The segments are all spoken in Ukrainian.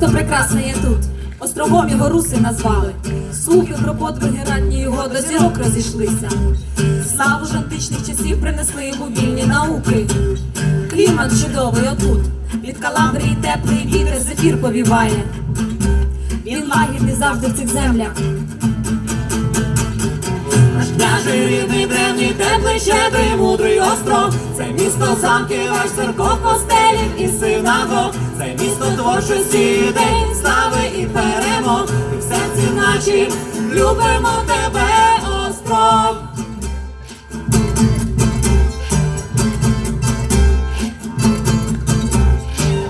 тут, островом його руси назвали. Слухи про подвиги ранні його до зірок розійшлися. Славу ж античних часів принесли йому вільні науки. Клімат чудовий отут, від Каламбрії теплий вітер зефір повіває. Він лагідний завжди в цих землях. Наш княжий рідний древній теплий, щедрий, мудрий остров. Це місто замків, аж церков, костелів і синагог. Це місто творчості ідей, слави і перемог. І в серці нашім любимо тебе, остров.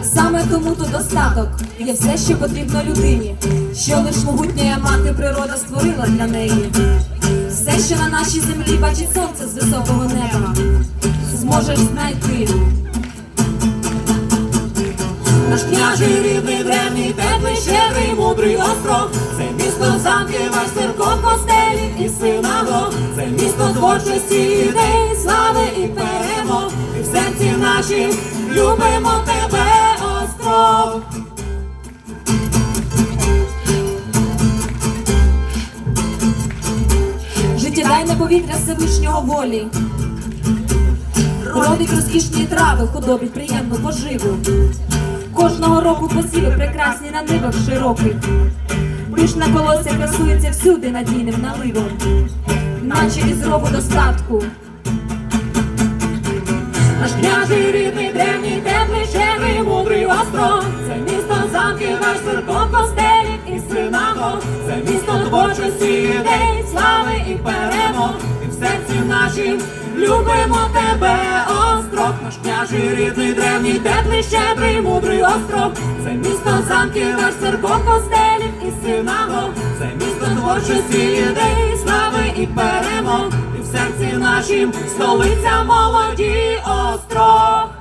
Саме тому тут достаток є все, що потрібно людині, що лиш могутня мати природа створила для неї. Все, що на нашій землі бачить сонце з високого неба, зможеш знайти. Наш княжий рідний древній теплий, щедрий, мудрий остров. Це місто замків, аж церков, костелів і синагог. Це місто творчості ідей, слави і перемог. І в серці нашім любимо тебе, Життєдайне повітря Всевишнього волі. Родить розкішні трави, худобі приємну поживу. Кожного року посіви прекрасні на нивах широких. Пишна колося красується всюди надійним наливом, наче із рову достатку. Наш княжий рідний древній теплий, щедрий, мудрий остров. Це місто замків, аж церков, костелів і синагог. Це місто творчості ідей, слави і перемог. І в серці нашім любимо тебе, остров. Наш княжий рідний древній теплий, щедрий, мудрий остров. Це місто замків, наш церков, костелів і синагог. Це місто творчості ідей, слави і перемог. І в серці нашім столиця молоді остров.